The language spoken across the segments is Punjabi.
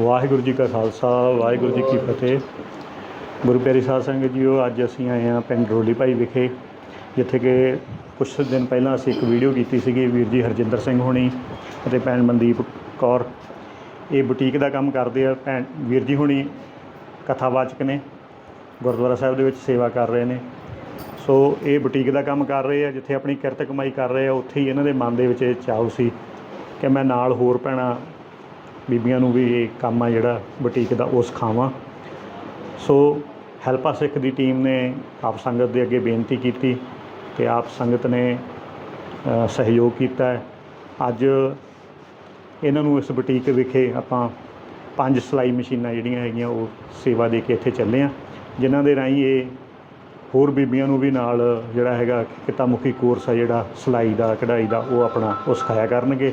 ਵਾਹਿਗੁਰੂ ਜੀ ਕਾ ਖਾਲਸਾ, ਵਾਹਿਗੁਰੂ ਜੀ ਕੀ ਫਤਿਹ। ਗੁਰੂ ਪਿਆਰੀ ਸਾਧ ਸੰਗਤ ਜੀਓ, ਅੱਜ ਅਸੀਂ ਆਏ ਹਾਂ ਪਿੰਡ ਰੋਲੀ ਭਾਈ ਵਿਖੇ, ਜਿੱਥੇ ਕਿ ਕੁਝ ਦਿਨ ਪਹਿਲਾਂ ਅਸੀਂ ਇੱਕ ਵੀਡੀਓ ਕੀਤੀ ਸੀਗੀ ਵੀਰ ਜੀ ਹਰਜਿੰਦਰ ਸਿੰਘ ਹੋਣੀ ਅਤੇ ਭੈਣ ਮਨਦੀਪ ਕੌਰ। ਇਹ ਬੁਟੀਕ ਦਾ ਕੰਮ ਕਰਦੇ ਆ, ਭੈਣ ਵੀਰ ਜੀ ਹੋਣੀ ਕਥਾਵਾਚਕ ਨੇ, ਗੁਰਦੁਆਰਾ ਸਾਹਿਬ ਦੇ ਵਿੱਚ ਸੇਵਾ ਕਰ ਰਹੇ ਨੇ। ਸੋ ਇਹ ਬੁਟੀਕ ਦਾ ਕੰਮ ਕਰ ਰਹੇ ਆ, ਜਿੱਥੇ ਆਪਣੀ ਕਿਰਤ ਕਮਾਈ ਕਰ ਰਹੇ ਆ, ਉੱਥੇ ਹੀ ਇਹਨਾਂ ਦੇ ਮਨ ਦੇ ਵਿੱਚ ਇਹ ਚਾਹੂ ਸੀ ਕਿ ਮੈਂ ਨਾਲ ਹੋਰ ਭੈਣਾਂ ਬੀਬੀਆਂ ਨੂੰ ਵੀ ਇਹ ਕੰਮ ਆ ਜਿਹੜਾ ਬੁਟੀਕ ਦਾ ਉਹ ਸਿਖਾਵਾਂ ਸੋ ਹੈਲਪਾ ਸਿੱਖ ਦੀ ਟੀਮ ਨੇ ਆਪ ਸੰਗਤ ਦੇ ਅੱਗੇ ਬੇਨਤੀ ਕੀਤੀ ਤੇ ਆਪ ਸੰਗਤ ਨੇ ਸਹਿਯੋਗ ਕੀਤਾ। ਹੈ ਅੱਜ ਇਹਨਾਂ ਨੂੰ ਇਸ ਬੁਟੀਕ ਵਿਖੇ ਆਪਾਂ ਪੰਜ ਸਿਲਾਈ ਮਸ਼ੀਨਾਂ ਜਿਹੜੀਆਂ ਹੈਗੀਆਂ, ਉਹ ਸੇਵਾ ਦੇ ਕੇ ਇੱਥੇ ਚੱਲੇ ਆ, ਜਿਨ੍ਹਾਂ ਦੇ ਰਾਹੀਂ ਇਹ ਹੋਰ ਬੀਬੀਆਂ ਨੂੰ ਵੀ ਨਾਲ ਜਿਹੜਾ ਹੈਗਾ ਕਿੱਤਾ ਮੁਖੀ ਕੋਰਸ ਆ ਜਿਹੜਾ ਸਿਲਾਈ ਦਾ, ਕਢਾਈ ਦਾ, ਉਹ ਆਪਣਾ ਉਹ ਸਿਖਾਇਆ ਕਰਨਗੇ।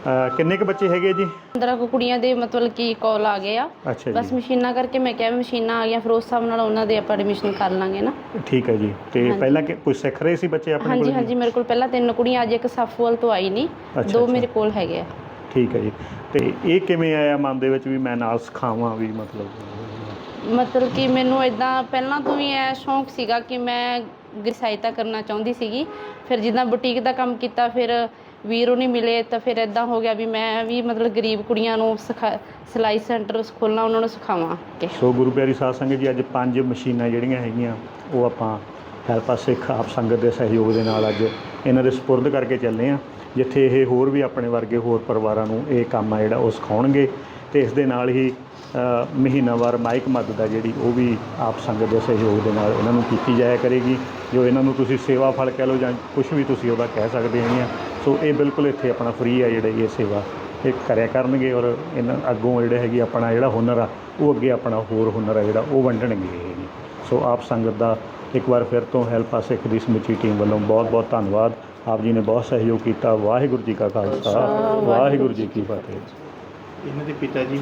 ਅ, ਕਿੰਨੇ ਕੁ ਬੱਚੇ ਹੈਗੇ ਜੀ? 15 ਕੁ ਕੁੜੀਆਂ ਦੇ ਮਤਲਬ ਕਿ ਕਾਲ ਆ ਗਏ ਆ। ਅੱਛਾ ਬਸ ਜੀ ਮਸ਼ੀਨਾਂ ਕਰਕੇ ਮੈਂ ਕਿਹਾ ਵੀ ਮਸ਼ੀਨਾਂ ਆ ਗਈਆਂ ਫਿਰ ਉਸ ਹਿਸਾਬ ਨਾਲ ਉਹਨਾਂ ਦੇ ਆਪਾਂ ਐਡਮਿਸ਼ਨ ਕਰ ਲਾਂਗੇ ਨਾ। ਠੀਕ ਹੈ ਜੀ। ਤੇ ਹਾਂਜੀ। ਪਹਿਲਾਂ ਕਿ ਕੋਈ ਸਿੱਖ ਰਹੇ ਸੀ ਬੱਚੇ ਆਪਣੇ ਹਾਂਜੀ ਕੋਲ ਹਾਂਜੀ ਮੇਰੇ ਕੋਲ ਪਹਿਲਾਂ ਤਿੰਨ ਕੁੜੀਆਂ ਅੱਜ ਇੱਕ ਸਾਫੂਵਾਲ ਤੋਂ ਆਈ ਨਹੀਂ ਅੱਛਾ, ਦੋ ਅੱਛਾ। ਮੇਰੇ ਕੋਲ ਹੈਗੇ ਆ। ਠੀਕ ਹੈ ਜੀ। ਤੇ ਇਹ ਕਿਵੇਂ ਆਇਆ ਮਨ ਦੇ ਵਿੱਚ ਵੀ ਮੈਂ ਨਾਲ ਸਿਖਾਵਾਂ ਵੀ ਮਤਲਬ? ਮਤਲਬ ਕਿ ਮੈਨੂੰ ਇਦਾਂ ਪਹਿਲਾਂ ਤੋਂ ਹੀ ਐ ਸ਼ੌਂਕ ਸੀਗਾ ਕਿ ਮੈਂ ਗ੍ਰ- ਸਹਾਇਤਾ ਕਰਨਾ ਚਾਹੁੰਦੀ ਸੀਗੀ। ਫਿਰ ਜਿੱਦਾਂ ਬੁਟੀਕ ਦਾ ਕੰਮ ਕੀਤਾ ਫਿਰ ਵੀਰੋ ਨਹੀਂ ਮਿਲੇ ਤਾਂ ਫਿਰ ਇਦਾਂ ਹੋ ਗਿਆ ਵੀ ਮੈਂ ਵੀ ਮਤਲਬ ਗਰੀਬ ਕੁੜੀਆਂ ਨੂੰ ਸਿਖਾ ਸਿਲਾਈ ਸੈਂਟਰ ਖੋਲ੍ਹਣਾ, ਉਹਨਾਂ ਨੂੰ ਸਿਖਾਵਾਂ। ਕਿ ਸੋ ਗੁਰੂ ਪਿਆਰੀ ਸਾਧ ਸੰਗਤ ਜੀ, ਅੱਜ ਪੰਜ ਮਸ਼ੀਨਾਂ ਜਿਹੜੀਆਂ ਹੈਗੀਆਂ, ਉਹ ਆਪਾਂ ਹੈਲਪਾ ਸਿੱਖ, ਆਪ ਸੰਗਤ ਦੇ ਸਹਿਯੋਗ ਦੇ ਨਾਲ ਅੱਜ ਇਹਨਾਂ ਦੇ ਸਪੁਰਦ ਕਰਕੇ ਚੱਲੇ ਆ ਜਿੱਥੇ ਇਹ ਹੋਰ ਵੀ ਆਪਣੇ ਵਰਗੇ ਹੋਰ ਪਰਿਵਾਰਾਂ ਨੂੰ ਇਹ ਕੰਮ ਆ ਜਿਹੜਾ ਉਹ ਸਿਖਾਉਣਗੇ ਤੇ ਇਸ ਦੇ ਨਾਲ ਹੀ ਮਹੀਨਾਵਾਰ ਮਾਈਕ ਮਦਦ ਆ ਜਿਹੜੀ ਉਹ ਵੀ ਆਪ ਸੰਗਤ ਦੇ ਸਹਿਯੋਗ ਦੇ ਨਾਲ ਇਹਨਾਂ ਨੂੰ ਕੀਤੀ ਜਾਇਆ ਕਰੇਗੀ, ਜੋ ਇਹਨਾਂ ਨੂੰ ਤੁਸੀਂ ਸੇਵਾ ਫਲ ਕਹਿ ਲਓ ਜਾਂ ਕੁਝ ਵੀ ਤੁਸੀਂ ਉਹਦਾ ਕਹਿ ਸਕਦੇ ਹੈਗੇ ਆ। ਸੋ ਇਹ ਬਿਲਕੁਲ ਇੱਥੇ ਆਪਣਾ ਫ੍ਰੀ ਆ ਜਿਹੜੇ ਇਹ ਸੇਵਾ ਇਹ ਕਰਿਆ ਕਰਨਗੇ ਔਰ ਇਹਨਾਂ ਅੱਗੋਂ ਜਿਹੜੇ ਹੈਗੀ ਆਪਣਾ ਜਿਹੜਾ ਹੁਨਰ ਆ, ਉਹ ਅੱਗੇ ਆਪਣਾ ਹੋਰ ਹੁਨਰ ਆ ਜਿਹੜਾ ਉਹ ਵੰਡਣਗੇ ਇਹ ਸੋ ਆਪ ਸੰਗਤ ਦਾ ਇੱਕ ਵਾਰ ਫਿਰ ਤੋਂ ਹੈਲਪ ਆ ਸਿੱਖ ਦੀ ਸਮੁੱਚੀ ਟੀਮ ਵੱਲੋਂ ਬਹੁਤ ਬਹੁਤ ਧੰਨਵਾਦ। ਆਪ ਜੀ ਨੇ ਬਹੁਤ ਸਹਿਯੋਗ ਕੀਤਾ। ਵਾਹਿਗੁਰੂ ਜੀ ਕਾ ਖਾਲਸਾ। ਵਾਹਿਗੁਰੂ ਜੀ ਕੀ ਫਤਿਹ। ਇਹਨਾਂ ਦੇ ਪਿਤਾ ਜੀ